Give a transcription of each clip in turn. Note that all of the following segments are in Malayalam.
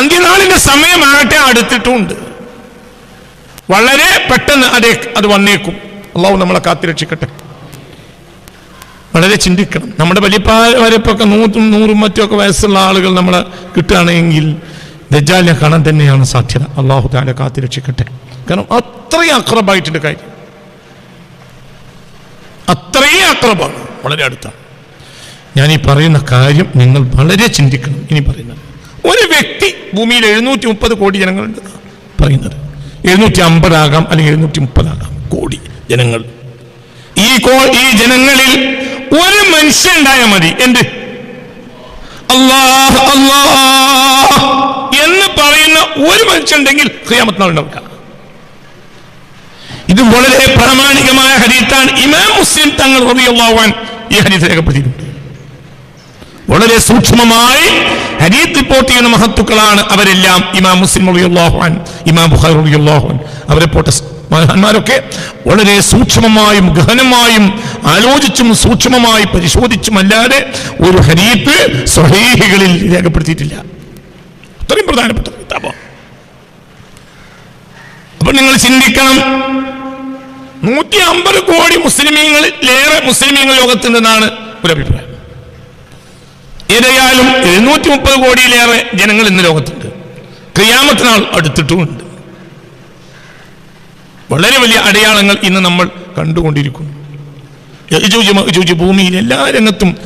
അന്ത്യനാളിന്റെ സമയമാകട്ടെ അടുത്തിട്ടുണ്ട്. വളരെ പെട്ടെന്ന് അതേ അത് വന്നേക്കും. അള്ളാഹു നമ്മളെ കാത്തിരക്ഷിക്കട്ടെ വളരെ ചിന്തിക്കണം. നമ്മുടെ വലിയപ്പാരപ്പൊക്കെ നൂറ്റും നൂറും മറ്റുമൊക്കെ വയസ്സുള്ള ആളുകൾ നമ്മളെ കിട്ടുകയാണെങ്കിൽ ദജാലിനെ കാണാൻ തന്നെയാണ് സാധ്യത. അള്ളാഹു താലെ കാത്തിരക്ഷിക്കട്ടെ കാരണം അത്രയും അക്രബായിട്ടുണ്ട് കാര്യം. അത്രയും അക്രബാണ്. വളരെ അടുത്താണ്. ഞാൻ ഈ പറയുന്ന കാര്യം നിങ്ങൾ വളരെ ചിന്തിക്കണം. ഇനി പറയുന്നത് ഒരു വ്യക്തി ഭൂമിയിൽ എഴുന്നൂറ്റി മുപ്പത് കോടി ജനങ്ങളുണ്ട്. പറയുന്നത് എഴുന്നൂറ്റി അമ്പതാകാം അല്ലെങ്കിൽ എഴുന്നൂറ്റി മുപ്പതാകാം കോടി ജനങ്ങൾ. ഈ ഈ ജനങ്ങളിൽ ഒരു മനുഷ്യൻ ഉണ്ടായാൽ മതി. എന്ത്? അല്ലാഹ് അള്ളാഹ് എന്ന് പറയുന്ന ഒരു മനുഷ്യൻ ഉണ്ടെങ്കിൽ ഉണ്ടാവില്ല ഇത് വളരെ പ്രാമാണികമായ ഹരീത്താണ് ഇമാം മുസ്ലിം തങ്ങൾ റബിയുള്ളവാൻ ഈ ഹരീത്ത് രേഖപ്പെടുത്തിയിട്ടുണ്ട്. വളരെ സൂക്ഷ്മമായി ഹരീത്ത് റിപ്പോർട്ട് ചെയ്യുന്ന മഹത്തുക്കളാണ് അവരെല്ലാം. ഇമാം മുസ്ലിം അൻഹു ഇമാം ബുഖാരി അൻഹു. അവരെ പോട്ട മഹാന്മാരൊക്കെ വളരെ സൂക്ഷ്മമായും ഗഹനമായും ആലോചിച്ചും സൂക്ഷ്മമായി പരിശോധിച്ചും അല്ലാതെ ഒരു ഹരീത്ത് സ്വഹീഹികളിൽ രേഖപ്പെടുത്തിയിട്ടില്ല. അത്രയും പ്രധാനപ്പെട്ട കിതാബാണ്. അപ്പൊ നിങ്ങൾ ചിന്തിക്കണം നൂറ്റി അമ്പത് കോടി മുസ്ലിമീങ്ങളിലേറെ മുസ്ലിമീങ്ങൾ ലോകത്തുണ്ടെന്നാണ് ഒരു അഭിപ്രായം. ഏതായാലും എഴുന്നൂറ്റി മുപ്പത് കോടിയിലേറെ ജനങ്ങൾ ഇന്ന് ലോകത്തുണ്ട്. ക്രിയാമത്തിനാൾ അടുത്തിട്ടുമുണ്ട്. വളരെ വലിയ അടയാളങ്ങൾ ഇന്ന് നമ്മൾ കണ്ടുകൊണ്ടിരിക്കുന്നു. യജൂജ് മഅജൂജ് ഭൂമിയിൽ എല്ലാ രംഗത്തും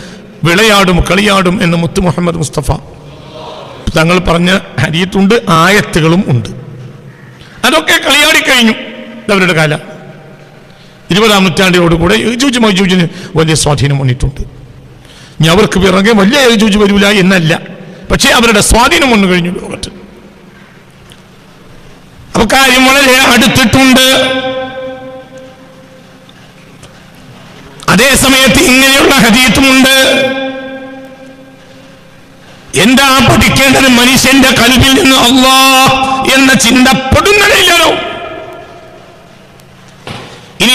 വിളയാടും കളിയാടും എന്ന് മുത്തു മുഹമ്മദ് മുസ്തഫ തങ്ങൾ പറഞ്ഞ ഹരിയത്തുണ്ട് ആയത്തുകളും ഉണ്ട്. അതൊക്കെ കളിയാടിക്കഴിഞ്ഞു അവരുടെ കാല. ഇരുപതാം നൂറ്റാണ്ടിനോടുകൂടെ യജൂജ് മഹജൂജിന് വലിയ സ്വാധീനം വന്നിട്ടുണ്ട്. ഇനി അവർക്ക് പിറകെ വലിയ യജൂജ് വരില്ല എന്നല്ല. പക്ഷേ അവരുടെ സ്വാധീനം വന്നു കഴിഞ്ഞു ലോകത്ത്. അപ്പൊ കാര്യം വളരെ അടുത്തിട്ടുണ്ട്. അതേ സമയത്ത് ഇങ്ങനെയുള്ള ഹദീത്തുമുണ്ട്. എന്താ പഠിക്കേണ്ടത് മനുഷ്യന്റെ കൽവിൽ നിന്ന് അള്ളാ എന്ന ചിന്ത ഇനി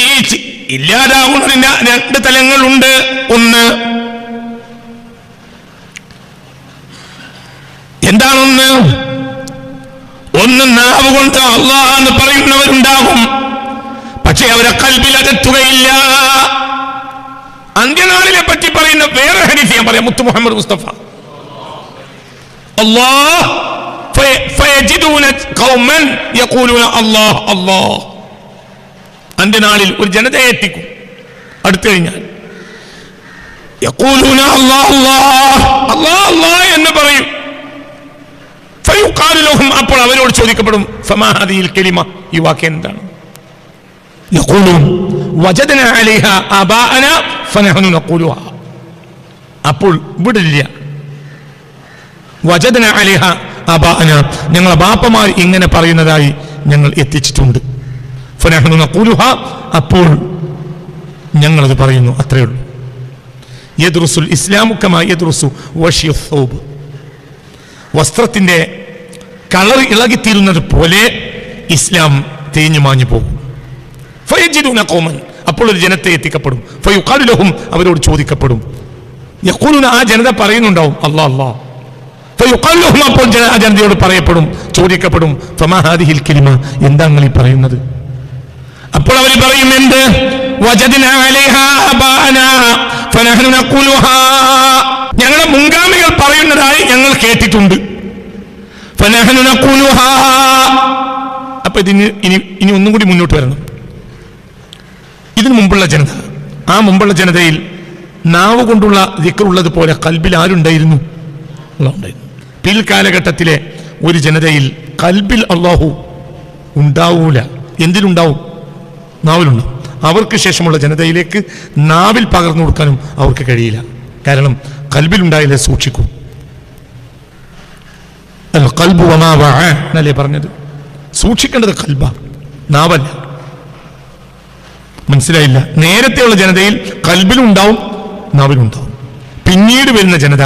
ഇല്ലാതാകുന്നതിന് രണ്ട് തലങ്ങളുണ്ട്. ഒന്ന് എന്താണൊന്ന്? ഒന്ന് നാവ് കൊണ്ട് അള്ളാഹ് എന്ന് പറയുന്നവരുണ്ടാകും. പക്ഷെ അവരെ കൽബിൽ അകറ്റുകയില്ല. അന്ത്യനാളിനെ പറ്റി പറയുന്ന വേറെ ഹരിഫ് ഞാൻ പറയാം. മുത്തു മുഹമ്മദ് മുസ്തഫ. അന്ത്യനാളിൽ ഒരു ജനതയെ എത്തിക്കും. അടുത്തു കഴിഞ്ഞാൽ. എന്ന് പറയും. ഫയുഖാലുലഹും അപ്പോൾ അവരോട് ചോദിക്കപ്പെടും സമാഹാദിയിൽ കലിമ? ഈ വാക്ക് എന്താണ്? യഖൂലൂൻ വജദന അലൈഹ അബാഅന ഫനഹനു നഖൂലുഹ. അപ്പോൾ വിടില്ല. ഇല്ല വജദന അലിഹ അബാന ഞങ്ങളെ ബാപ്പമാർ ഇങ്ങനെ പറയുന്നതായി ഞങ്ങൾ എത്തിച്ചിട്ടുണ്ട്. ഫനഹനു നഖൂലുഹ അപ്പോൾ ഞങ്ങളത് പറയുന്നു അത്രയേ ഉള്ളൂ. യദ്റുസുൽ ഇസ്ലാമുക്കമായി യദ്റുസു വഷിയ വസ്ത്രത്തിന്റെ കളർ ഇളകിത്തീരുന്നത് പോലെ ഇസ്ലാം തേഞ്ഞു മാഞ്ഞു പോകും. ഫയജിദൂന കോമൻ അപ്പോൾ ഒരു ജനത്തെ എത്തിക്കപ്പെടും. ഫയുഖാലുലഹും അവരോട് ചോദിക്കപ്പെടും. യഖൂലുന ആ ജനത പറയുന്നുണ്ടാവും അല്ലാ അല്ലാ. ഫയുഖാലുലഹും അപ്പോൾ ആ ജനതയോട് പറയപ്പെടും ചോദിക്കപ്പെടും ഫമാ ഹാദിഹിൽ എന്താ നിങ്ങൾ ഈ പറയുന്നത്? അപ്പോൾ അവർ പറയും എന്ത്? വജദ്ന അലൈഹാ നഖൂലുഹാ ഞങ്ങളുടെ മുൻഗാമികൾ പറയുന്നതായി ഞങ്ങൾ കേട്ടിട്ടുണ്ട്. അപ്പൊ ഇതിന് ഇനി ഇനി ഒന്നും കൂടി മുന്നോട്ട് വരണം. ഇതിനു മുമ്പുള്ള ജനത ആ മുമ്പുള്ള ജനതയിൽ നാവ് കൊണ്ടുള്ള ദിക്കറുള്ളത് പോലെ കൽബിൽ ആരുണ്ടായിരുന്നു? ഉണ്ടായിരുന്നു. പിൽക്കാലഘട്ടത്തിലെ ഒരു ജനതയിൽ കൽബിൽ അള്ളാഹു ഉണ്ടാവൂല. എന്തിനുണ്ടാവും? നാവിലുണ്ടാവും. അവർക്ക് ശേഷമുള്ള ജനതയിലേക്ക് നാവിൽ പകർന്നു കൊടുക്കാനും അവർക്ക് കഴിയില്ല. കാരണം കൽബിലുണ്ടായാലേ സൂക്ഷിക്കൂ. കൽബു എന്നല്ലേ പറഞ്ഞത്? സൂക്ഷിക്കേണ്ടത് കൽബ നാവല്ല. മനസ്സിലായില്ല? നേരത്തെയുള്ള ജനതയിൽ കൽബിലും ഉണ്ടാവും ഉണ്ടാവും പിന്നീട് വരുന്ന ജനത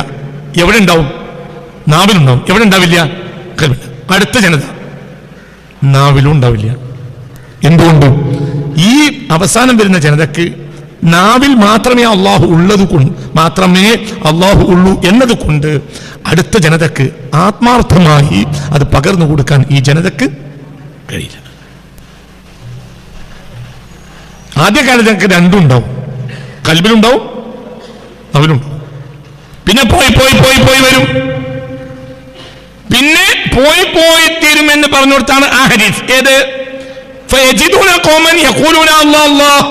എവിടെ ഉണ്ടാവും നാവിലുണ്ടാവും. എവിടെ ഉണ്ടാവില്ല കൽബിൽ. അടുത്ത ജനത നാവിലും ഉണ്ടാവില്ല എന്തുകൊണ്ട്? ഈ അവസാനം വരുന്ന ജനതക്ക് നാവിൽ മാത്രമേ അള്ളാഹു ഉള്ളത് കൊണ്ട് മാത്രമേ അള്ളാഹു ഉള്ളൂ എന്നത് കൊണ്ട് അടുത്ത ജനതക്ക് ആത്മാർത്ഥമായി അത് പകർന്നു കൊടുക്കാൻ ഈ ജനതക്ക് കഴിയില്ല. ആദ്യകാലത്ത് ഞങ്ങൾക്ക് രണ്ടുണ്ടാവും കൽബിലുണ്ടാവും അവലുണ്ടാവും പിന്നെ പോയി പോയി പോയി പോയി വരും. പിന്നെ പോയി പോയി തീരും എന്ന് പറഞ്ഞുകൊടുത്താണ് ആ ഹരീസ് ഏത്? ഫയജിദുന ഖൗമൻ യഖൂലൂന അല്ലാ അല്ലാഹ്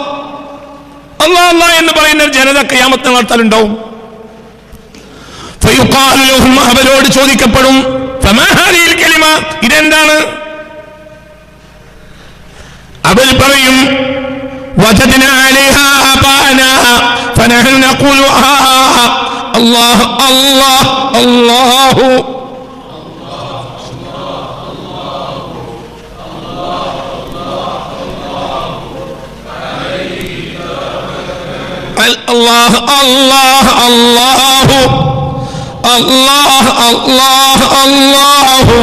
അല്ലാ അല്ലാഹ് എന്ന് പറയുന്ന ഒരു ജനത ഖിയാമത്ത് നടത്തലുണ്ടാവും ഫയഖാലു ലഹും അവരോട് ചോദിക്കപ്പെടും ഫമാ ഹാദിഹിൽ കലിമ? ഇതെന്താണ്? അവൾ പറയും വജദ്ന അലൈഹ അബാന ഫനഹു നഖൂലു അല്ലാഹ് അല്ലാഹ് അല്ലാഹു. അള്ളാഹ് അള്ളാഹ് അള്ളാഹു അള്ളാഹ് അള്ളാഹ് അള്ളാഹു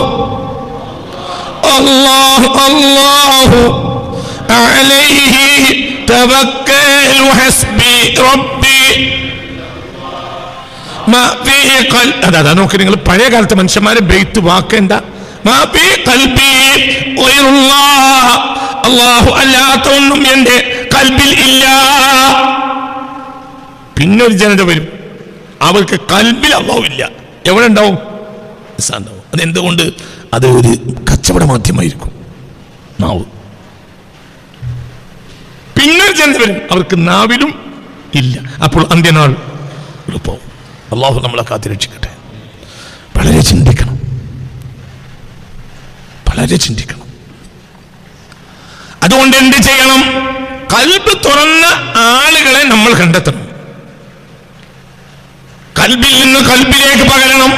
അള്ളാഹ് അള്ളാഹു عليه توكل حسبي ربي അതാ നോക്കി നിങ്ങൾ പഴയ കാലത്തെ മനുഷ്യന്മാരെ ബ്രെയ്ത്ത് വാക്കേണ്ട. അള്ളാഹു അല്ലാത്ത ഒന്നും എന്റെ കൽബിൽ ഇല്ല. പിന്നെ ഒരു ജനത വരും. അവർക്ക് കൽബിൽ അള്ളാഹു ഇല്ല എവിടെ ഉണ്ടാവും? അതെന്തുകൊണ്ട്? അത് ഒരു കച്ചവട മാധ്യമായിരിക്കും നാവ്. പിന്നെ ഒരു ജനത വരും. അവർക്ക് നാവിലും ഇല്ല. അപ്പോൾ അന്ത്യനാൾ എളുപ്പവും അള്ളാഹു നമ്മളെ കാത്തിരക്ഷിക്കട്ടെ വളരെ ചിന്തിക്കണം. വളരെ ചിന്തിക്കണം. അതുകൊണ്ട് എന്ത് ചെയ്യണം? കൽബ് തുറന്ന ആളുകളെ നമ്മൾ കണ്ടെത്തണം. കൽബിൽ നിന്ന് കൽബിലേക്ക് പകരണം.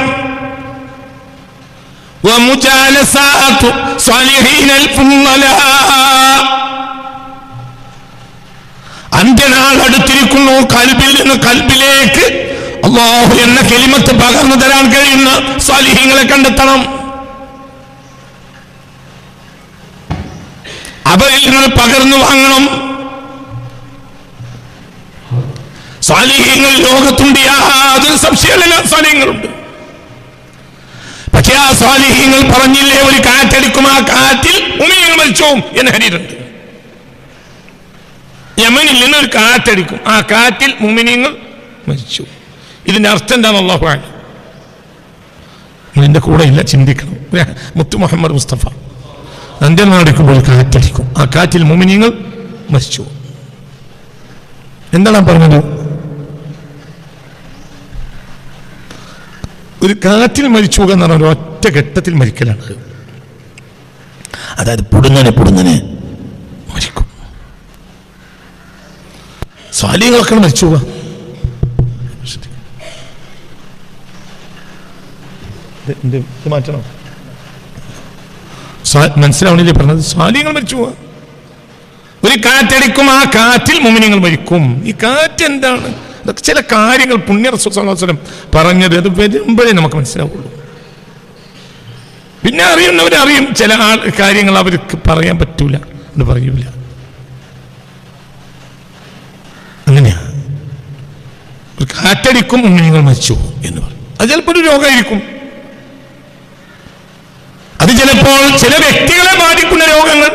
അന്ത്യനാൾ കൽബിൽ നിന്ന് കൽബിലേക്ക്. അള്ളാഹു എന്ന കെലിമത്ത് പകർന്നു തരാൻ കഴിയുന്ന സ്വാലിഹീങ്ങളെ കണ്ടെത്തണം. അവരിൽ നിന്ന് പകർന്നു വാങ്ങണം. സാലിഹ്യങ്ങൾ ലോകത്തുണ്ട് യാതൊരു സംശയമില്ല സാലിഹ്യങ്ങളുണ്ട്. പക്ഷെ ആ സാലിഹ്യങ്ങൾ പറഞ്ഞില്ലേ ഒരു കാറ്റടിക്കും ആ കാറ്റിൽ ഉമിയങ്ങൾ മരിച്ചോവും എന്ന് ഹരിയുണ്ട് യമനിൽ നിന്ന് ഒരു കാറ്റടിക്കും ആ കാറ്റിൽ മുമിനിയങ്ങൾ മരിച്ചു. ഇതിന്റെ അർത്ഥം എന്താണ് അള്ളാഹു നിന്റെ കൂടെ ഇല്ല ചിന്തിക്കണം. മുത്തു മുഹമ്മദ് മുസ്തഫ. അന്ത്യം ഒരു കാറ്റടിക്കും ആ കാറ്റിൽ മുമിനിയങ്ങൾ മരിച്ചു. എന്താണ് പറഞ്ഞത്? ഒരു കാറ്റിൽ മരിച്ചു പോകുക എന്ന് പറഞ്ഞാൽ ഒറ്റ ഘട്ടത്തിൽ മരിക്കലാണ്. അതായത് പൊടുന്നനെ പൊടുന്നനെ മരിക്കും. സ്വാലികളൊക്കെ മരിച്ചു പോവാ. മാറ്റണോ? മനസ്സിലാവണില്ലേ പറഞ്ഞത്? സ്വാലിങ്ങൾ മരിച്ചു പോവാ. ഒരു കാറ്റടിക്കും ആ കാറ്റിൽ മുമിനിങ്ങൾ മരിക്കും. ഈ കാറ്റ് എന്താണ്? ഇതൊക്കെ ചില കാര്യങ്ങൾ പുണ്യ റസൂൽ പറഞ്ഞത് അത് വരുമ്പോഴേ നമുക്ക് മനസ്സിലാവുള്ളൂ. പിന്നെ അറിയുന്നവരറിയും ചില ആൾ കാര്യങ്ങൾ അവർക്ക് പറയാൻ പറ്റൂല എന്ന് പറയൂല. അങ്ങനെയാ. കാറ്റടിക്കും നിങ്ങൾ മരിച്ചു എന്ന് പറയും. അത് ചിലപ്പോൾ ഒരു രോഗമായിരിക്കും. അത് ചിലപ്പോൾ ചില വ്യക്തികളെ ബാധിക്കുന്ന രോഗങ്ങൾ.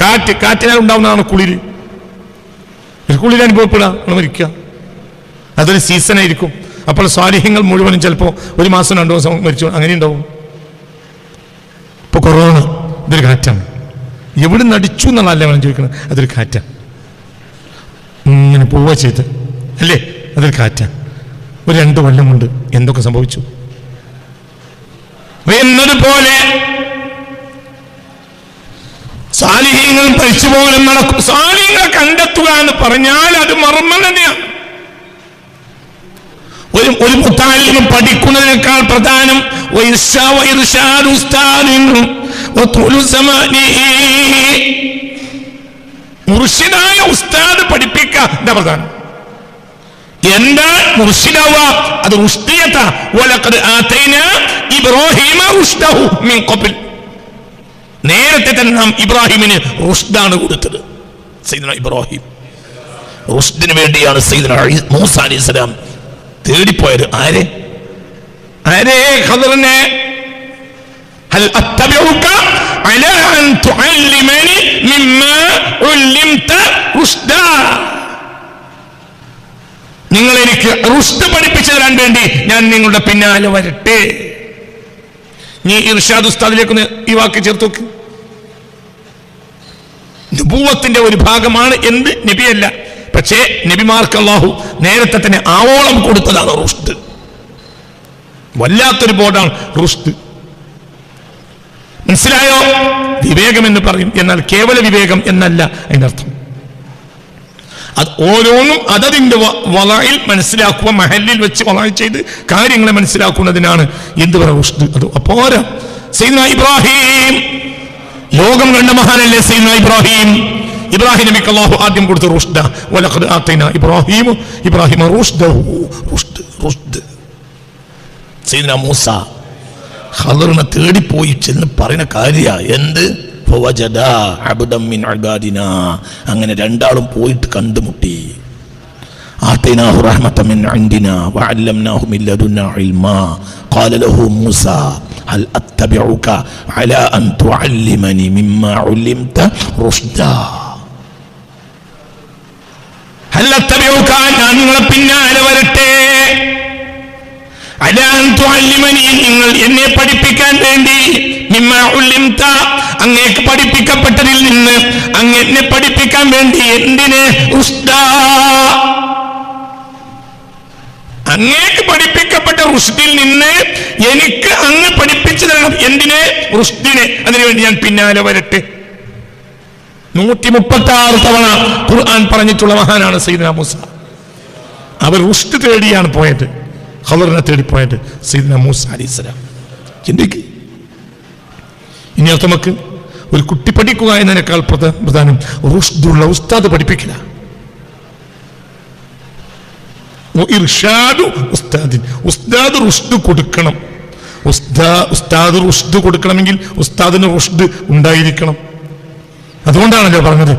കാറ്റ് കാറ്റിനാൽ ഉണ്ടാവുന്നതാണ് കുളിര്. കുളിരനുഭവപ്പെടാം നമ്മൾ മരിക്കുക. അതൊരു സീസണായിരിക്കും അപ്പോൾ സ്വാലിഹ്യങ്ങൾ മുഴുവനും ചിലപ്പോൾ ഒരു മാസം രണ്ടു ദിവസം മരിച്ചു. അങ്ങനെ ഉണ്ടാവും. ഇപ്പൊ കൊറോണ ഇതൊരു കാറ്റാണ്. എവിടെ നടിച്ചു എന്നുള്ളതല്ല ഞാൻ ചോദിക്കുന്നത്? അതൊരു കാറ്റാണ്. ഇങ്ങനെ പോവുക ചെയ്ത്. അല്ലേ? അതൊരു കാറ്റാണ്. ഒരു രണ്ട് കൊല്ലം എന്തൊക്കെ സംഭവിച്ചു? എന്നതുപോലെ സാലിഹ്യങ്ങൾ പോകലും നടക്കും. സാലിഹ്യങ്ങളെ കണ്ടെത്തുക എന്ന് പറഞ്ഞാൽ അത് മർമ്മം തന്നെയാണ്. ഒരു ഒരു മുത്താലിം പഠിക്കുന്നതിനേക്കാൾ പ്രധാനം. മുർഷിദായ ഉസ്താദ് പഠിപ്പിക്കുക എന്താ പ്രധാനം. എന്താ മുർഷിദാവുക അത് റുഷ്ദിയത്ത വലഖദ് ആതൈന ഇബ്രാഹിമ റുഷ്ദഹു മിൻ ഖബൽ. നേരത്തെ തന്നെ നാം ഇബ്രാഹിമിന് റുഷ്ദാണ് കൊടുത്തത്. സയ്യിദുന ഇബ്രാഹിം. റുഷ്ദിന് വേണ്ടിയാണ് സൈദന മൂസ അലൈഹി സ്വലാം തേടിപ്പോയത് ആരെ ആരേ ഖദറിനെ هل أتبعك على أن تعلمني مما علمت رشدا നിങ്ങൾ എനിക്ക് റുഷ്ദ് പഠിപ്പിച്ചു തരാൻ വേണ്ടി ഞാൻ നിങ്ങളുടെ പിന്നാലെ വരട്ടെ നീ ഇർഷാദ് ഉസ്താദിലേക്ക് ഒന്ന് ഈ വാക്ക് ചേർത്ത് നോക്ക് നുബൂവത്തിന്റെ ഒരു ഭാഗമാണ് എന്ത് നബിയല്ല പക്ഷേ നബിമാർക്ക് അള്ളാഹു നേരത്തെ തന്നെ ആവോളം കൊടുത്തതാണ് റുഷ്ട് വല്ലാത്തൊരു ബോർഡാണ് റുഷ്ട് മനസ്സിലായോ? വിവേകം എന്ന് പറയും. എന്നാൽ കേവല വിവേകം എന്നല്ല അതിനർത്ഥം. അത് ഓരോന്നും അതതിന്റെ വളയിൽ മനസ്സിലാക്കുക മഹലിൽ വെച്ച് വള ചെയ്ത് കാര്യങ്ങളെ മനസ്സിലാക്കുന്നതിനാണ് എന്ത് പറയാം റുഷ്ട് അത് അപ്പോരാ ഇബ്രാഹിം. ലോകം കണ്ട മഹാനല്ലേ സൈന ഇബ്രാഹിം? ഇബ്രാഹിം നബിക്ക് അല്ലാഹു ആദ്യം കൊടുത്ത റുഷ്ദ വലഖദ് ആതൈന ഇബ്രാഹിം ഇബ്രാഹിം റുഷ്ദഹു റുഷ്ദ് റുഷ്ദ് സയ്യിദ്ന മൂസ ഖദറിനെ തേടിപ്പോയി ചെന്ന് പറയുന്ന കാര്യ എന്ത് ഫവജദാ അബ്ദൻ മിൻ ഇബാദിനാ. അങ്ങനെ രണ്ടാളും പോയിട്ട് കണ്ടുമുട്ടി آتيناه رحمة من عندنا وعلمناه من لدنا علما قال له موسى هل أتبعك على أن تعلمني مما علمت رشدا ഹൽ അത്തബിഉക ഞാൻ നിങ്ങളെ പിന്നാലെ വരട്ടെ. നിങ്ങൾ എന്നെ പഠിപ്പിക്കാൻ വേണ്ടി അങ്ങേക്ക് പഠിപ്പിക്കപ്പെട്ടതിൽ നിന്ന് അങ്ങ് എന്നെ പഠിപ്പിക്കാൻ വേണ്ടി എന്തിന്? അങ്ങേക്ക് പഠിപ്പിക്കപ്പെട്ട റുഷ്ദിൽ നിന്ന് എനിക്ക് അങ്ങ് പഠിപ്പിച്ചു തരണം എന്തിനെ? റുഷ്ദിനെ അതിനുവേണ്ടി ഞാൻ പിന്നാലെ വരട്ടെ. നൂറ്റി മുപ്പത്തി ആറ് തവണ ഖുർആൻ പറഞ്ഞിട്ടുള്ള മഹാനാണ് സയ്യിദ്ന മൂസ. അവർ ഉഷ്ട് തേടിയാണ് പോയത്. ഖദറിനെ തേടി പോയത് സയ്യിദ്ന മൂസ അലിസ്ലാം ചിന്തിക്ക്. ഇനി നമുക്ക് ഒരു കുട്ടി പഠിക്കുക എന്നതിനേക്കാൾ പ്രധ- പ്രധാനം റുഷ്ദുള്ള ഉസ്താദ് പഠിപ്പിക്കില്ല ഉസ്താദ് റുഷ്ദ് കൊടുക്കണം. ഉസ്താ ഉസ്താദ് റുഷ്ദ് കൊടുക്കണമെങ്കിൽ ഉസ്താദിന് റുഷ്ദ് ഉണ്ടായിരിക്കണം. അതുകൊണ്ടാണല്ലോ പറഞ്ഞത്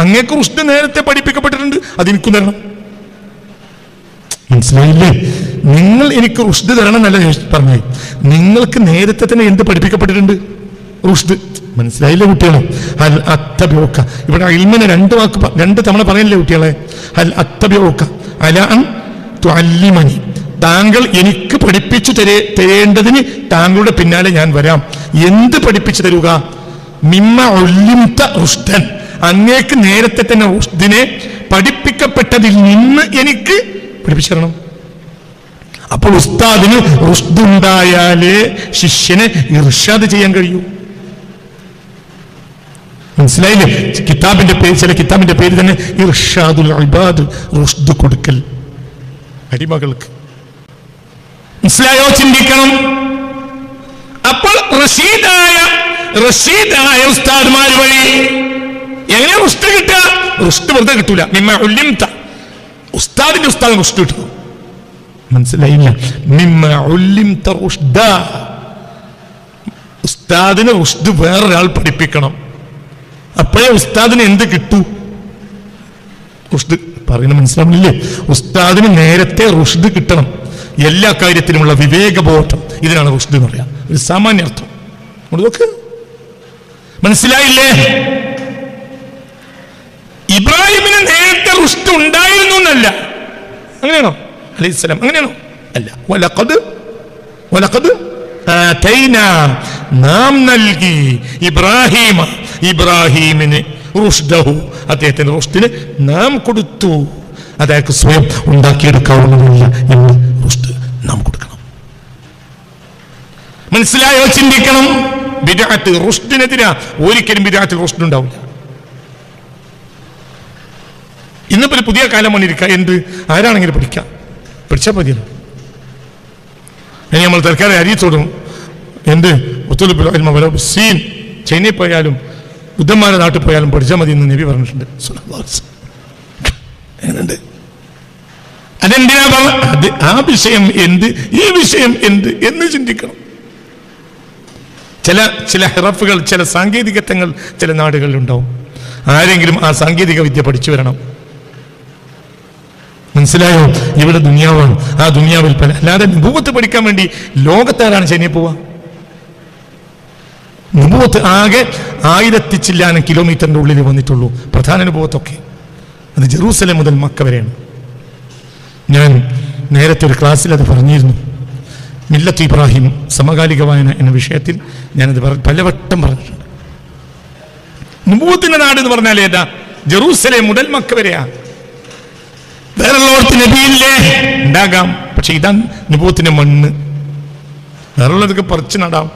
അങ്ങേക്ക് റുഷ്ദ് നേരത്തെ പഠിപ്പിക്കപ്പെട്ടിട്ടുണ്ട് അതെനിക്ക് തരണം. മനസ്സിലായില്ലേ? നിങ്ങൾ എനിക്ക് റുഷ്ദ് തരണം എന്നല്ല പറഞ്ഞു നിങ്ങൾക്ക് നേരത്തെ തന്നെ എന്ത് പഠിപ്പിക്കപ്പെട്ടിട്ടുണ്ട്? റുഷ്ദ് മനസ്സിലായില്ലേ കുട്ടികളെ? ഹൽ അത്തബ്യോക്ക ഇവിടെ ഇൽമിനെ രണ്ട് വാക്ക് രണ്ട് തവണ പറയല്ലേ കുട്ടികളെ? ഹൽ അത്തബ്യോക്ക അലാ അൻ തുഅല്ലിമനി. താങ്കൾ എനിക്ക് പഠിപ്പിച്ചു തരേ തരേണ്ടതിന് താങ്കളുടെ പിന്നാലെ ഞാൻ വരാം. എന്ത് പഠിപ്പിച്ചു തരുക? മിമ്മ ഒല്ലിംത ഉഷ്ടൻ അങ്ങേക്ക് നേരത്തെ തന്നെ ഉഷ്ദിനെ പഠിപ്പിക്കപ്പെട്ടതിൽ നിന്ന് എനിക്ക് പഠിപ്പിച്ചു തരണം. അപ്പോൾ ഉസ്താദിന് റുഷ്ദ്ണ്ടായാലേ ശിഷ്യനെ ഇർഷാദ് ചെയ്യാൻ കഴിയൂ. മനസ്സിലായില്ലേ? കിതാബിന്റെ പേര് ചില കിതാബിന്റെ പേര് തന്നെ ഇർഷാദുൽ ഇബാദ് റുഷ്ദ് കൊടുക്കൽ. അടിമകൾക്ക്. മനസ്സിലായോ ചിന്തിക്കണം അപ്പോൾ റഷീദായ റഷീദായ ഉസ്താദ്മാർ വഴി എങ്ങനെ റുഷ്ട് കിട്ടുക? റുഷ്ട് വെറുതെ കിട്ടൂല. മിമ്മ ഉല്ലിംത. ഉസ്താദിന്റെ ഉസ്താദ് റുഷ്ട് കിട്ടുന്നു മനസ്സിലായില്ല? മിമ്മ ഉല്ലിംത റുഷ്ദ. ഉസ്താദിന് റുഷ്ദ് വേറൊരാൾ പഠിപ്പിക്കണം. അപ്പോഴേ ഉസ്താദിന് എന്ത് കിട്ടൂ? റുഷ്ദ് പറയുന്ന മനസ്സിലാവുന്നില്ലേ? ഉസ്താദിന് നേരത്തെ റുഷ്ദ് കിട്ടണം. എല്ലാ കാര്യത്തിലുമുള്ള വിവേകബോധം ഇതിനാണ് റുഷ്ദ് എന്ന് പറയാം. ഒരു സാമാന്യർത്ഥം. നോക്ക്. മനസ്സിലായില്ലേ? ഇബ്രാഹിമിന് നേരത്തെ റുഷ്ദ് ഉണ്ടായിരുന്നു എന്നല്ല. അങ്ങനെയാണോ? അലൈഹിസ്സലാം അങ്ങനെയാണോ? അല്ല. വലഖദ് ആതൈനാ. നാം നൽകി ഇബ്രാഹിമ. ഇബ്രാഹിമിന് റുഷ്ദഹു. അദ്ദേഹത്തിന്റെ റുഷ്ദിന് നാം കൊടുത്തു. അതായത് സ്വയം ഉണ്ടാക്കിയെടുക്കാവുന്നതല്ല എന്ന് നാം കൊടുക്കണം. മനസ്സിലായോ? ചിന്തിക്കണം. ബിദഅത്ത് റുഷ്ടിനെതിരാ ഒരിക്കലും ബിദഅത്തിൽ റുഷ്ടുണ്ടാവില്ല ഇന്നിപ്പോ പുതിയ കാലം വന്നിരിക്ക. എന്ത്? ആരാണെങ്കിലും പഠിക്കാം. പഠിച്ചാൽ മതിയല്ലോ. ഇനി നമ്മൾ തൽക്കാലം അരിയത്തോടും എന്ത്? സീൻ ചൈനയിൽ പോയാലും ബുദ്ധന്മാരുടെ നാട്ടിൽ പോയാലും പഠിച്ചാൽ മതി എന്ന് നബി പറഞ്ഞിട്ടുണ്ട്. എങ്ങനെയുണ്ട് അതെന്തിനാ പറഞ്ഞ അത് ആ വിഷയം എന്ത് ഈ വിഷയം എന്ത് എന്ന് ചിന്തിക്കണം. ചില ചില ഹിറഫുകൾ ചില സാങ്കേതികത്വങ്ങൾ ചില നാടുകളിലുണ്ടാവും. ആരെങ്കിലും ആ സാങ്കേതിക വിദ്യ പഠിച്ചു വരണം. മനസ്സിലായോ? ഇവിടെ ദുനിയാവാണ്. ആ ദുനിയാവിൽ പല അല്ലാതെ നുപൂവത്ത് പഠിക്കാൻ വേണ്ടി ലോകത്താരാണ് ചെന്നൈ പോവാ? നുപൂവത്ത് ആകെ ആയിരത്തി ചില്ലാനം കിലോമീറ്ററിന്റെ ഉള്ളിൽ വന്നിട്ടുള്ളൂ. പ്രധാന അനുഭവത്തൊക്കെ അത് ജെറൂസലം മുതൽ മക്ക വരെയാണ്. ഞാൻ നേരത്തെ ഒരു ക്ലാസ്സിൽ അത് പറഞ്ഞിരുന്നു. മില്ലത്ത് ഇബ്രാഹിം സമകാലിക വായന എന്ന വിഷയത്തിൽ ഞാനത് പലവട്ടം പറഞ്ഞിട്ടുണ്ട് നാട് എന്ന് പറഞ്ഞാൽ ഏതാ? ജെറൂസലേം മുതൽ മക്ക വരെയാ. വേറുള്ളവർക്ക് നബിയില്ലേ? ഉണ്ടാകാം. പക്ഷെ ഇതാ നുപൂവത്തിന്റെ മണ്ണ്. വേറുള്ളതൊക്കെ പറിച്ച് നടാം.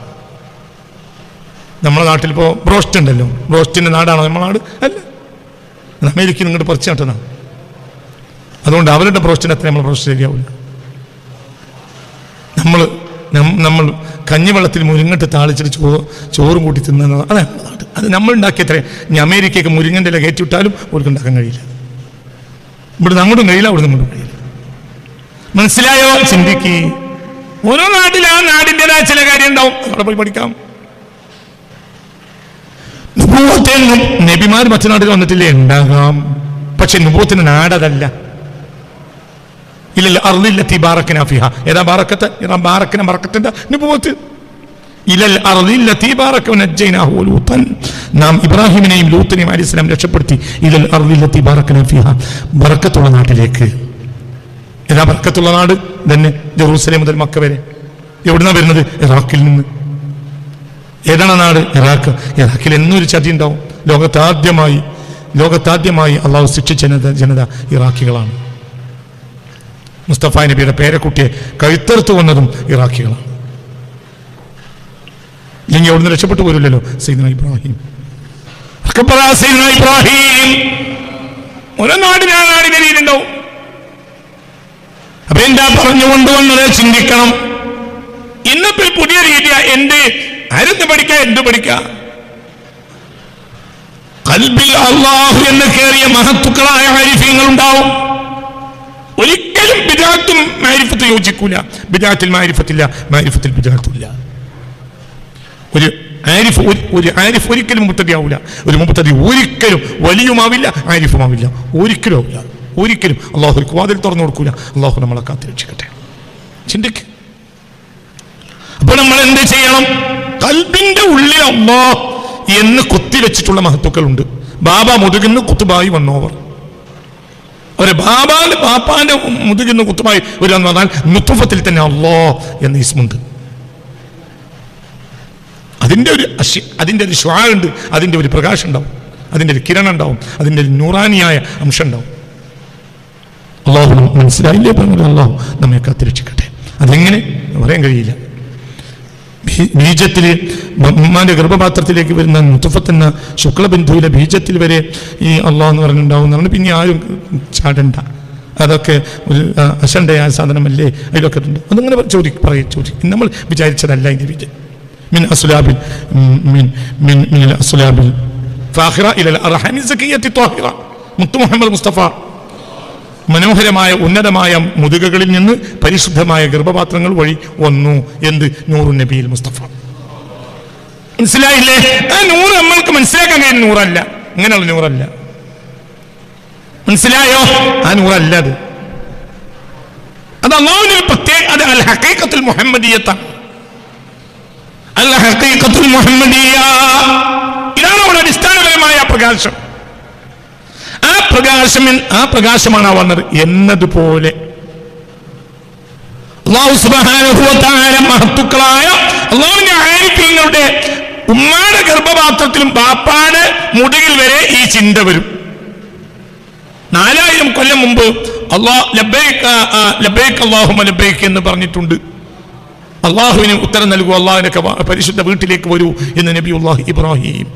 നമ്മുടെ നാട്ടിൽ ഇപ്പോ ബ്രോസ്റ്റ് ഉണ്ടല്ലോ. ബ്രോസ്റ്റിന്റെ നാടാണോ നമ്മുടെ നാട്? അല്ല. അമേരിക്കയിൽ ഇങ്ങോട്ട് പറിച്ച് നട്ടതാണ് അതുകൊണ്ട് അവരുടെ ബ്രോസ്റ്റിന് നമ്മൾ ബ്രോസ്റ്റ് ശരിയാവില്ല. നമ്മൾ നമ്മൾ കഞ്ഞിവെള്ളത്തിൽ മുരിങ്ങട്ട് താളിച്ചിട്ട് ചോറ് ചോറും കൂട്ടി തിന്നുന്നത് അതാണ് നാട്. അത് നമ്മൾ ഉണ്ടാക്കിയത്രേ ഇനി അമേരിക്കയ്ക്ക് മുരിങ്ങന്റെ ഇല കയറ്റി വിട്ടാലും അവർക്ക് ഉണ്ടാക്കാൻ കഴിയില്ല. ഇവിടെ അങ്ങോട്ടും കഴിയില്ല അവിടെ ഇങ്ങോട്ടും കഴിയില്ല. മനസ്സിലായോ? ചിന്തിക്ക്. ഓരോ നാട്ടിൽ ആ നാടിന്റെതായ ചില കാര്യം ഉണ്ടാവും അവിടെ പോയി പഠിക്കാം. നുബൂവത്തെ നിന്നും നബിമാർ മറ്റു നാട്ടിൽ വന്നിട്ടില്ലേ? ഉണ്ടാകാം. പക്ഷെ നുബൂത്തിന് നാടതല്ല. ഇല്ലല്ല അർദില്ലത്തി ബാറക്കന ഫിഹ. ഏതാ ബാറക്കത്ത്? ബാറക്കന ബറക്കത്തിന്റെ അനുഭവത്ത്? ഇലൽ അർദില്ലത്തി ബാറക നജ്ജൈനാഹു വലൂത്തൻ നാം ഇബ്രാഹിമിനെയും ലൂത്തിനെയും അലിസ്ലാം രക്ഷപ്പെടുത്തി. ഇലൽ അർദില്ലത്തി ബാറക്കന ഫിഹ. ബറക്കത്തുള്ള നാട്ടിലേക്ക്. ഏതാ ബറക്കത്തുള്ള നാട്? തന്നെ ജെറൂസലേം മുതൽ മക്ക വരെ. എവിടുന്നാ വരുന്നത്? ഇറാഖിൽ നിന്ന്. ഏതാണ് നാട്? ഇറാഖ്. ഇറാഖിൽ എന്നൊരു ചതി ഉണ്ടാവും. ലോകത്താദ്യമായി ലോകത്താദ്യമായി അള്ളാഹു ശിക്ഷിച്ച ജനത ഇറാഖികളാണ്. മുസ്തഫ നബിയുടെ പേരക്കുട്ടിയെ കഴുത്തെടുത്ത് വന്നതും ഇറാഖികളാണ്. ഇല്ലെങ്കിൽ അവിടുന്ന് രക്ഷപ്പെട്ടു പോരില്ലല്ലോ സൈദന ഇബ്രാഹിം. സൈദന ഇബ്രാഹിം. ഓരോ നാടിന് നാടിന്റെ രീതിയിലുണ്ടാവും അപ്പൊ എന്താ പറഞ്ഞു കൊണ്ടുവന്നത് ചിന്തിക്കണം. ഇന്നിപ്പോ പുതിയ രീതിയാ എന്ത്? അരുന്ന് പഠിക്ക എന്ത് പഠിക്ക? കൽബിൽ അള്ളാഹു എന്ന് കയറിയ മഹത്തുക്കളായ ഹരിഫ്യങ്ങൾ ഉണ്ടാവും ഒരിക്കലും ബിദാത്തും മാരിഫത്ത് യോജിക്കൂല. ബിദാത്തിൽ മാരിഫത്തില്ല മാരിഫത്തിൽ ബിദാത്തില്ല. ഒരു ആരിഫ് ഒരു- ആരിഫ് ഒരിക്കലും മുത്തതിയാവില്ല ഒരു മുത്തതി ഒരിക്കലും വലിയുമാവില്ല ആരിഫുമാവില്ല. ഒരിക്കലും ആവില്ല ഒരിക്കലും അള്ളാഹു വാതിൽ തുറന്നു കൊടുക്കൂല. അള്ളാഹു നമ്മളെ കാത്തിരക്ഷിക്കട്ടെ ചിന്തിക്ക്. അപ്പൊ നമ്മൾ എന്ത് ചെയ്യണം? കൽബിന്റെ ഉള്ളിൽ അമ്മ എന്ന് കുത്തിവെച്ചിട്ടുള്ള മഹത്വക്കളുണ്ട്. ബാബ മുതുകുന്ന് കുത്തുബായി വന്നോവർ. അവരെ ബാബാന്റെ ബാപ്പാന്റെ മുതുകുന്ന കുത്തുമായി ഒരു എന്ന് പറഞ്ഞാൽ മുത്തുഫത്തിൽ തന്നെ അല്ലോ എന്ന ഈസ്മുണ്ട് അതിന്റെ ഒരു അശി അതിന്റെ ഒരു ഉണ്ട് അതിന്റെ ഒരു പ്രകാശം ഉണ്ടാവും അതിന്റെ ഒരു കിരണം ഉണ്ടാവും അതിന്റെ ഒരു നൂറാനിയായ അംശം ഉണ്ടാവും. അള്ളാഹു മനസ്സിലായില്ലേ? പറഞ്ഞു അള്ളാഹു നമ്മെ കാത്തിരക്ഷിക്കട്ടെ. അതെങ്ങനെ? പറയാൻ കഴിയില്ല. ബീജത്തിൽ ഉമ്മാന്റെ ഗർഭപാത്രത്തിലേക്ക് വരുന്ന നുത്തുഫത്തെന്ന ശുക്ലബിന്ദുവിലെ ബീജത്തിൽ വരെ ഈ അള്ളാഹ് എന്ന് പറഞ്ഞിട്ടുണ്ടാവും പിന്നെ ആരും ചാടണ്ട. അതൊക്കെ ഒരു അശണ്ടയായ സാധനമല്ലേ? അതിലൊക്കെ ഉണ്ട് അതങ്ങനെ ചോദി പറയും ചോദിക്കും നമ്മൾ വിചാരിച്ചതല്ല ഇതിന്റെ വിജയം. മിൻ അസുലാബിൽ മിൻ മിൻ മിൻ അസുലാബിൽ ഫാഹിറ ഇലൽ അർഹമി സക്കിയത്തി ത്വാഹിറ. മുത്തു മുഹമ്മദ് മുസ്തഫ. മനോഹരമായ ഉന്നതമായ മുതുകകളിൽ നിന്ന് പരിശുദ്ധമായ ഗർഭപാത്രങ്ങൾ വഴി വന്നു എന്ത്? നൂറു നബിയിൽ മുസ്തഫ. മനസ്സിലായില്ലേ? ആ നൂറ് നമ്മൾക്ക് മനസ്സിലാക്കാൻ കഴിയുന്ന നൂറല്ല. ഇങ്ങനെയുള്ള നൂറല്ല. മനസ്സിലായോ? ആ നൂറല്ല അത്. അത് അള്ളാഹുവിന് ഒരു പ്രത്യേക അത് അൽ ഹക്കീക്കത്തുൽ മുഹമ്മദീയത്താണ് അൽ ഹക്കീക്കത്തുൽ മുഹമ്മദീയ. ഇതാണ് നമ്മുടെ അടിസ്ഥാനപരമായ പ്രകാശം. ആ പ്രകാശം ആ പ്രകാശമാണ് ആ വന്നത്. എന്നതുപോലെ. മഹത്തുക്കളായ അള്ളാഹുവിന്റെ ആരിഫ്യങ്ങളുടെ ഉമ്മാടെ ഗർഭപാത്രത്തിലും പാപ്പാട് മുടിയിൽ വരെ ഈ ചിന്ത വരും. നാലായിരം കൊല്ലം മുമ്പ് അള്ളാഹ് ലബേക്ക് എന്ന് പറഞ്ഞിട്ടുണ്ട്. അള്ളാഹുവിന് ഉത്തരം നൽകൂ അള്ളാഹുവിനൊക്കെ പരിശുദ്ധ വീട്ടിലേക്ക് വരൂ എന്ന് നബി ഇബ്രാഹിം.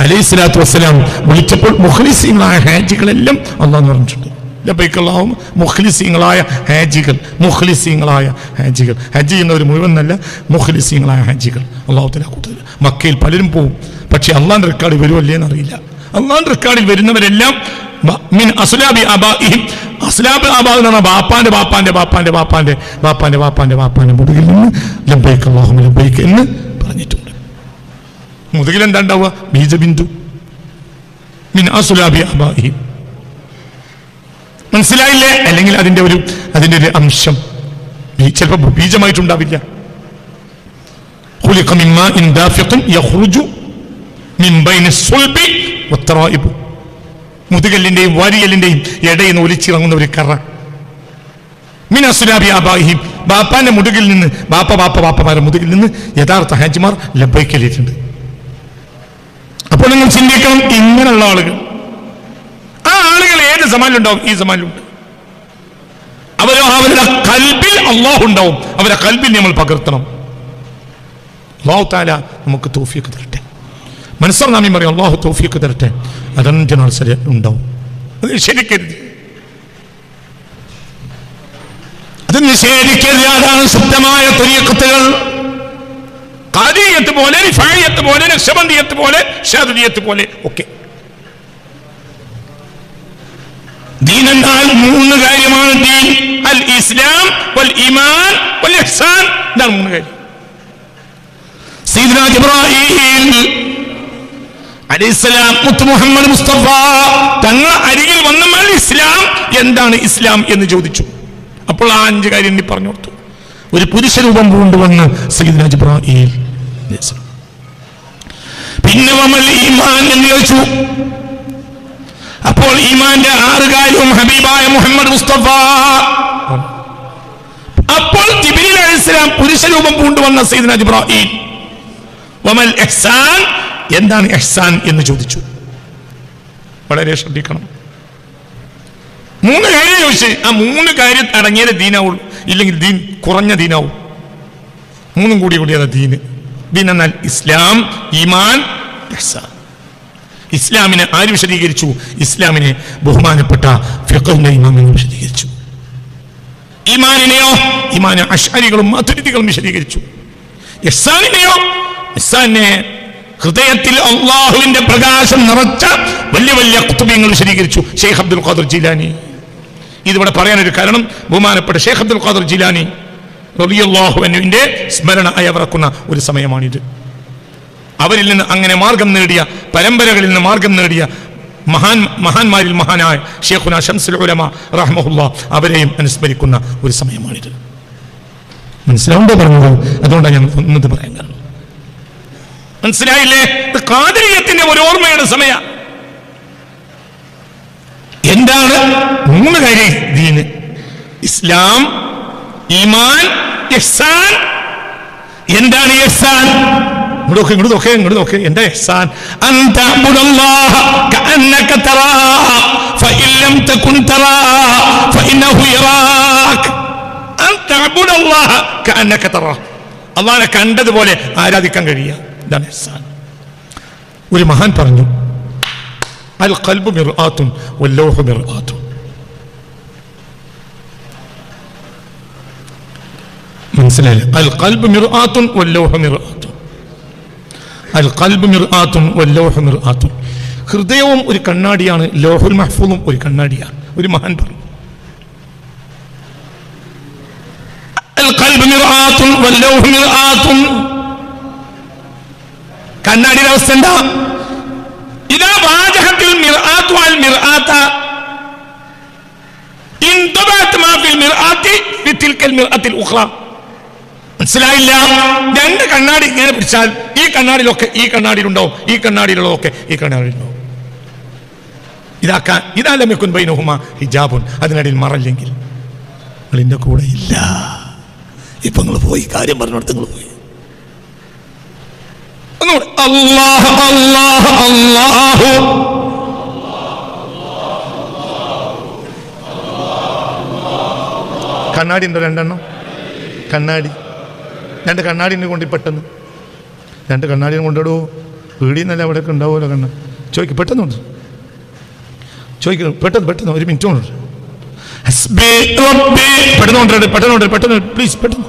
അലൈഹി സ്വലാത്തു വസ്സലാം വിളിച്ചപ്പോൾ മുഖ്ലിസിങ്ങളായ ഹാജികളെല്ലാം അള്ളാന്ന് പറഞ്ഞിട്ടുണ്ട്. ലബൈക്കല്ലാഹും മുഖ്ലിസിങ്ങളായ ഹാജികൾ മുഖ്ലിസിങ്ങളായ ഹാജികൾ. ഹജ്ജ് ചെയ്യുന്നവർ മുഴുവൻ നല്ല മുഖ്ലിസിങ്ങളായ ഹാജികൾ. അള്ളാഹു തല കൂടുതൽ. മക്കയിൽ പലരും പോവും. പക്ഷെ അള്ളാൻ റെക്കാർഡിൽ വരുമല്ലേ എന്നറിയില്ല അള്ളാൻ റെക്കാർഡിൽ വരുന്നവരെല്ലാം മിൻ അസുലാബി അബാഹിം അസ്ലാബ് ആബാദ് എന്ന് ബാപ്പാന്റെ ബാപ്പാന്റെ ബാപ്പാന്റെ ബാപ്പാന്റെ ബാപ്പാന്റെ ബാപ്പാന്റെ ബാപ്പാന്റെ മുതുകിൽ നിന്ന് ലംബൈക്ക് അള്ളാഹു ലബൈക്ക് എന്ന് പറഞ്ഞിട്ടുണ്ട്. മുതുകിലെന്താ ഉണ്ടാവുക ബീജബിന്ദു. മിൻ അബാഹി മനസ്സിലായില്ലേ? അല്ലെങ്കിൽ അതിന്റെ ഒരു അതിന്റെ ഒരു അംശം. ചിലപ്പോ ബീജമായിട്ടുണ്ടാവില്ല. മുതുകല്ലിന്റെയും വാരിയലിന്റെയും ഇടയിന്ന് ഒലിച്ചിറങ്ങുന്ന ഒരു കറ. മിൻ അബാഹി ബാപ്പാന്റെ മുതുകിൽ നിന്ന് ബാപ്പ ബാപ്പ ബാപ്പമാരുടെ മുതുകിൽ നിന്ന് യഥാർത്ഥ ഹാജിമാർ ലബൈക്കലിയിട്ടുണ്ട് അപ്പോൾ നിങ്ങൾ ചിന്തിക്കണം ഇങ്ങനെയുള്ള ആളുകൾ. ആ ആളുകൾ ഏത് സമാനിലുണ്ടാവും? ഈ സമാനിലുണ്ട്. അവരോ അവരുടെ കൽബിൽ അള്ളാഹു ഉണ്ടാവും. അവരുടെ കൽബിൽ നമ്മൾ പകർത്തണം. അള്ളാഹു താല നമുക്ക് തോഫിയൊക്കെ തരട്ടെ. മനസ്സറിനാമി പറയും അള്ളാഹു തോഫിയൊക്കെ തരട്ടെ. അതെന്റെ മത്സര ഉണ്ടാവും. അത് നിഷേധിക്കരുത്. അത് നിഷേധിക്കരുത്. അതാണ് ശുദ്ധമായ തുര്യക്കത്തുകൾ കാരിയത്ത് പോലെ റിഫായത്ത് പോലെ നക്ഷബന്ധിയത്ത് പോലെ ഷാദിയത്ത് പോലെ ഒക്കെ. ദീൻ എന്നാൽ മൂന്ന് കാര്യമാണ് ദീൻ. അൽ ഇസ്ലാം വൽ ഈമാൻ വൽ ഇഹ്സാൻ. ഇതാണ് മൂന്ന് കാര്യം. സീദന ഇബ്രാഹിം അലിസ്ലാം മുത്ത് മുഹമ്മദ് മുസ്തഫ തങ്ങൾ അരികിൽ വന്നമാൽ ഇസ്ലാം. എന്താണ് ഇസ്ലാം എന്ന് ചോദിച്ചു. അപ്പോൾ ആ അഞ്ച് കാര്യം നീ പറഞ്ഞു കൊടുത്തു ഒരു പുരുഷരൂപം കൊണ്ടുവന്ന് സയ്യിദ്ന ജിബ്രാഹീൽ. പിന്നെ ഈമാൻ എന്ന് ചോദിച്ചു. അപ്പോൾ ഈമാന്റെ ആറ് കാര്യവും ഹബീബായ മുഹമ്മദ് മുസ്തഫ. അപ്പോൾ ജിബ്രീൽ അലൈഹിസ്സലാം പുരുഷ രൂപം കൊണ്ടുവന്ന സയ്യിദ്ന ജിബ്രാഹീൽ വമൽ ഇഹ്സാൻ എന്താണ് ഇഹ്സാൻ എന്ന് ചോദിച്ചു. വളരെ ശ്രദ്ധിക്കണം. മൂന്ന് കാര്യം ചോദിച്ച്. ആ മൂന്ന് കാര്യം അടങ്ങിയത് ദീനാവുള്ളൂ. ഇല്ലെങ്കിൽ ദീൻ കുറഞ്ഞ ദീനാവും. മൂന്നും കൂടി കൂടിയത് ദീന് ദീൻ. എന്നാൽ ഇസ്ലാം ഈമാൻ ഇഹ്സാൻ ഇസ്ലാമിനെ ആര് വിശദീകരിച്ചു? ഇസ്ലാമിനെ ബഹുമാനപ്പെട്ട ഫിഖഹിന്റെ ഇമാമിനെ വിശദീകരിച്ചു. ഇമാനിനെയോ ഇമാന അഷ്അരികളും മധുരിതികളും വിശദീകരിച്ചു. ഇഹ്സാനിനെയോ ഇഹ്സാനെ ഹൃദയത്തിൽ അള്ളാഹുവിന്റെ പ്രകാശം നിറച്ച വലിയ വലിയ കുത്തുബിയങ്ങൾ വിശദീകരിച്ചു. ഷെയ്ഖ് അബ്ദുൽ ഖാദർ ജിലാനി. ഇതിവിടെ പറയാനൊരു കാരണം ബഹുമാനപ്പെട്ട ഷേഖ് അബ്ദുൽ ഖാദർ ജിലാനി റളിയല്ലാഹുവിന്റെ സ്മരണ അയവിറക്കുന്ന ഒരു സമയമാണിത്. അവരിൽ നിന്ന് അങ്ങനെ മാർഗം നേടിയ പരമ്പരകളിൽ നിന്ന് മാർഗം നേടിയ മഹാൻ മഹാന്മാരിൽ മഹാനായ ഷേഖുന ഷംസുൽ ഉലമ റഹ്മഹുല്ല അവരെയും അനുസ്മരിക്കുന്ന ഒരു സമയമാണിത്. മനസ്സിലാവുണ്ടോ പറഞ്ഞത്? അതുകൊണ്ടാണ് ഞാൻ ഒന്നത് പറയാൻ കാരണം. മനസ്സിലായില്ലേ? കാതരീയത്തിന്റെ ഒരു ഓർമ്മയുടെ സമയ. എന്താണ് മൂന്ന് കാര്യം ദീന്? ഇസ്ലാം ഈമാൻ എഹ്സാൻ. എന്താണ് എഹ്സാൻ? ഇങ്ങോട്ട് ഇങ്ങോട്ട് നോക്ക് എന്താ കഅന്നക തറാ തകുൻ തറാ ഫഇന്നഹു കഅന്നക തറാ കണ്ടതുപോലെ ആരാധിക്കാൻ കഴിയുക? ഒരു മഹാൻ പറഞ്ഞു അൽ ഖൽബു മിർആത്തുൻ വല്ലൗഹു മിർആത്തുൻ മനസ്സിലായില്ലേ അൽ ഖൽബ് മിർആത്തുൻ വല്ലൗഹ മിർആത്തുൻ അൽ ഖൽബ് മിർആത്തുൻ വല്ലൗഹ മിർആത്തുൻ ഹൃദയവും ഒരു കണ്ണാടിയാണ് ലോഹുൽ മഹ്ഫൂദും ഒരു കണ്ണാടിയാണ് ഒരു മഹാൻ പറഞ്ഞു അൽ ഖൽബ് മിർആത്തുൻ വല്ലൗഹ മിർആത്തുൻ കണ്ണാടിയുടെ അവസ്ഥ എന്താ ഇതാ വാചകത്തിൽ മിർആത്തു അൽ മിർആത്ത ഇൻ ما في ഫിൽ في تلك തിൽക്കൽ الأخرى മനസ്സിലായില്ല? രണ്ട് കണ്ണാടി ഇങ്ങനെ പിടിച്ചാൽ ഈ കണ്ണാടിയിലൊക്കെ ഈ കണ്ണാടിയിലുണ്ടാവും ഈ കണ്ണാടിയിലുള്ളതൊക്കെ ഈ കണ്ണാടിയിലുണ്ടാവും. ഇതാക്കാൻ ഇതാലമ്യക്കുൻ ബൈനഹുമ ഹിജാബുൻ. അതിനിടയിൽ മറല്ലെങ്കിൽ നിങ്ങൾ എന്റെ കൂടെ ഇല്ല. ഇപ്പൊ നിങ്ങൾ പോയി കാര്യം പറഞ്ഞിടത്ത് നിങ്ങൾ പോയി. അള്ളാഹു അള്ളാഹു അല്ലാഹ്. കണ്ണാടി ഉണ്ടോ രണ്ടെണ്ണം? കണ്ണാടി. രണ്ട് കണ്ണാടിനെ കൊണ്ട് പെട്ടെന്ന്. രണ്ട് കണ്ണാടിനെ കൊണ്ടിടുവോ വീടിന്നല്ല അവിടെ ഒക്കെ ഉണ്ടാവുമല്ലോ കണ്ണ ചോദിക്കും പെട്ടെന്നുണ്ട് ചോദിക്കും പെട്ടെന്ന് പെട്ടെന്ന് ഒരു മിനിറ്റ് കൊണ്ടുണ്ട് പെട്ടെന്നുണ്ട് കൊണ്ടുവരട്ടെ പെട്ടെന്ന് പ്ലീസ് പെട്ടെന്ന്.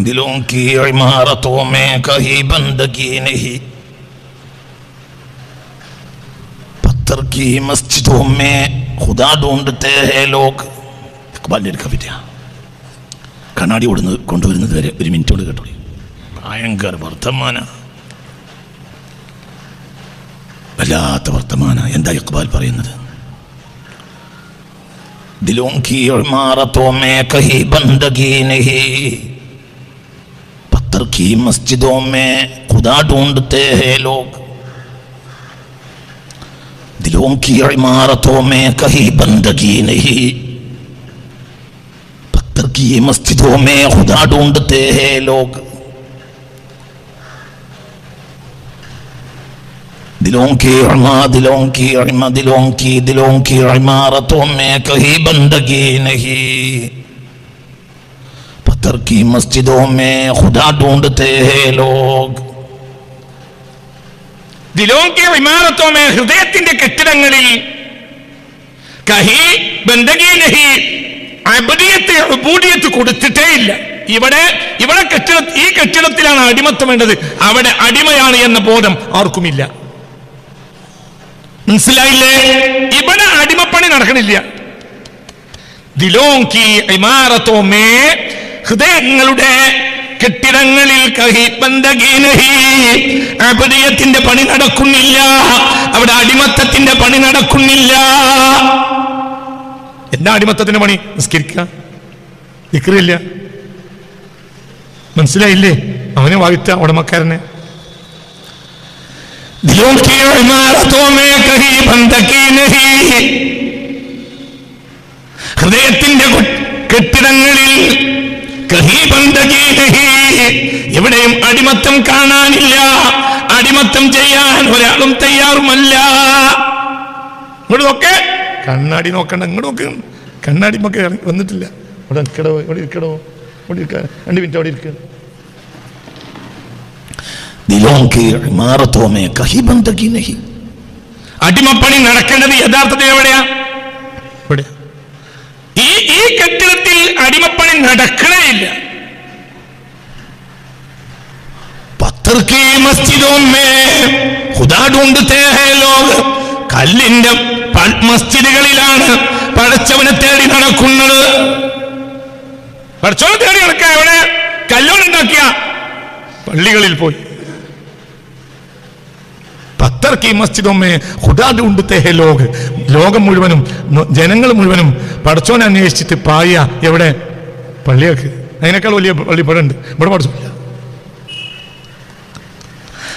दिलों की इमारतों में कहीं बंदगी नहीं पत्थर की मस्जिदों में खुदा ढूंढते हैं लोग इकबाल ने लिखा विद्या കണ്ണാടി കൊടുന്ന് കൊണ്ടുവരുന്നത് വരെ ഒരു മിനിറ്റ് കൊണ്ട് കേട്ടോളി ഭയങ്കര വർത്തമാന വല്ലാത്ത വർത്തമാന എന്താ ഇക്ബാൽ പറയുന്നത് दिलों की इमारतों में कहीं बंदगी नहीं पत्थर की मस्जिदों में खुदा ढूंढते हैं लोग दिलों की इमारतों में कहीं बंदगी नहीं पत्थर की मस्जिदों में खुदा ढूंढते हैं लोग। दिलों की अमा दिलों की अमा दिलों की दिलों की इमारतों में कहीं बंदगी नहीं। पत्थर की मस्जिदों में खुदा ढूंढते हैं लोग। दिलों की इमारतों में हृदय कहीं बंदगी नहीं। അബദിയത്തെ ഉബൂദിയത്ത് കൊടുത്തിട്ടേ ഇല്ല. ഇവിടെ ഇവിടെ കെട്ടിട ഈ കെട്ടിടത്തിലാണ് അടിമത്വം വേണ്ടത്. അവിടെ അടിമയാണ് എന്ന ബോധം ആർക്കുമില്ല. മനസ്സിലായില്ലേ? ഇവിടെ അടിമപ്പണി നടക്കണില്ല. ദിലോങ്കി ഇമാറത്തോമേ ഹൃദയങ്ങളുടെ കെട്ടിടങ്ങളിൽ നഹി പണി നടക്കുന്നില്ല. അവിടെ അടിമത്തത്തിന്റെ പണി നടക്കുന്നില്ല. എന്നാ അടിമത്തത്തിന്റെ പണി. നിസ്കരിക്കുക. മനസ്സിലായില്ലേ? അവനെ വാഴ്ത്ത ഉടമക്കാരനെ. ഹൃദയത്തിന്റെ കെട്ടിടങ്ങളിൽ എവിടെയും അടിമത്തം കാണാനില്ല. അടിമത്തം ചെയ്യാൻ ഒരാളും തയ്യാറുമല്ല. ഇങ്ങോട്ട് നോക്കേ. കണ്ണാടി നോക്കണ്ട ഇങ്ങോട്ട് നോക്കുന്നു കണ്ണാടി മക്കൾ വന്നിട്ടില്ല. അവിടെ കിടവോ ഇവിടെ ഇരിക്കടോ ഇവിടെ ഇരിക്കാൻ രണ്ട് മിനിറ്റ് അവിടെ ഇരിക്കുക അടിമപ്പണി നടക്കേണ്ടത് യഥാർത്ഥത്തിൽ എവിടെയാ? ഈ ഈ കെട്ടിടത്തിൽ അടിമപ്പണി നടക്കണേയില്ല കല്ലിന്റെ മസ്ജിദുകളിലാണ് പടച്ചവനെ തേടി നടക്കുന്നത്. പഠിച്ചവനെ തേടി നടക്കുക. അവിടെ കല്ലോണുണ്ടാക്കിയ പള്ളികളിൽ പോയി. പത്തർ കി മസ്ജിദൊമ്മേ ഹുദാദ് ഉണ്ട് തേഹേ ലോക. ലോകം മുഴുവനും ജനങ്ങൾ മുഴുവനും പടച്ചോനെ അന്വേഷിച്ചിട്ട് പായ എവിടെ? പള്ളിയൊക്കെ അതിനേക്കാൾ വലിയ പള്ളി ഇവിടെ ഉണ്ട് ഇവിടെ പഠിച്ചു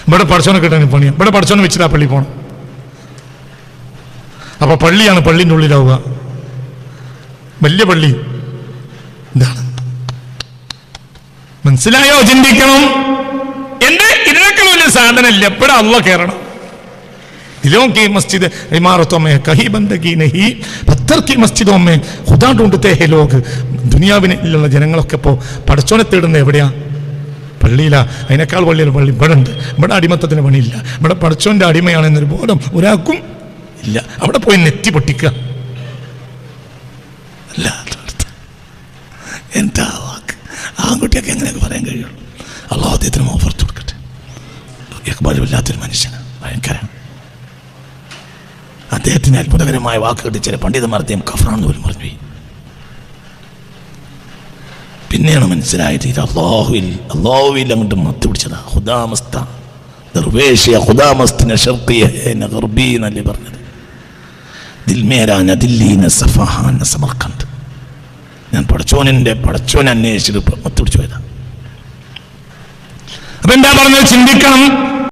ഇവിടെ പടച്ചോനെ കിട്ടാൻ പണിയാണ് ഇവിടെ പടച്ചോനെ വെച്ചിട്ടാ പള്ളി പോണം. അപ്പൊ പള്ളിയാണ് പള്ളിന്റെ ഉള്ളിലാവുക. വലിയ പള്ളി ഇതാണ് മനസ്സിലായോ? ചിന്തിക്കണം. എന്ത് ഇതിനേക്കാൾ വലിയ സാധനമില്ല. എപ്പോഴും അള്ള കയറണം ദിലോം കി കഹി നഹി ദുനിയാവിനുള്ള ജനങ്ങളൊക്കെ ഇപ്പോ പടച്ചോനെ തേടുന്നത് എവിടെയാ? പള്ളിയിലാ. അതിനേക്കാൾ പള്ളിയിൽ പള്ളി ഇവിടെ ഉണ്ട് ഇവിടെ അടിമത്തത്തിന് പണിയില്ല. ഇവിടെ പടച്ചോന്റെ അടിമയാണെന്നൊരു ബോധം ഒരാൾക്കും ഇല്ല. അവിടെ പോയി നെറ്റി പൊട്ടിക്കുക. അദ്ദേഹത്തിന് അത്ഭുതകരമായ വാക്കുകൾ ചില പണ്ഡിതന്മാർ അദ്ദേഹം കഫറാന്ന് പോലും പറഞ്ഞു. പിന്നെയാണ് മനസ്സിലായത് ഇത് അള്ളാഹുവിൽ അള്ളാഹുവിൽ അങ്ങോട്ട് മത്തി പിടിച്ചതാ. ഹുദാമസ്ത ദർവേഷ്യ ഹുദാമസ്തിനെ ഷർക്കിയ ഗർബി എന്നല്ലേ പറഞ്ഞത്. ദിൽമേരാന ദില്ലീന സഫഹാന സമർക്കണ്ട് ഞാൻ പടച്ചോനിന്റെ പഠിച്ചോനെ അന്വേഷിച്ചിട്ട് മത്തി പിടിച്ചു പോയതാ. അപ്പൊ എന്താ പറഞ്ഞത്? ചിന്തിക്കണം.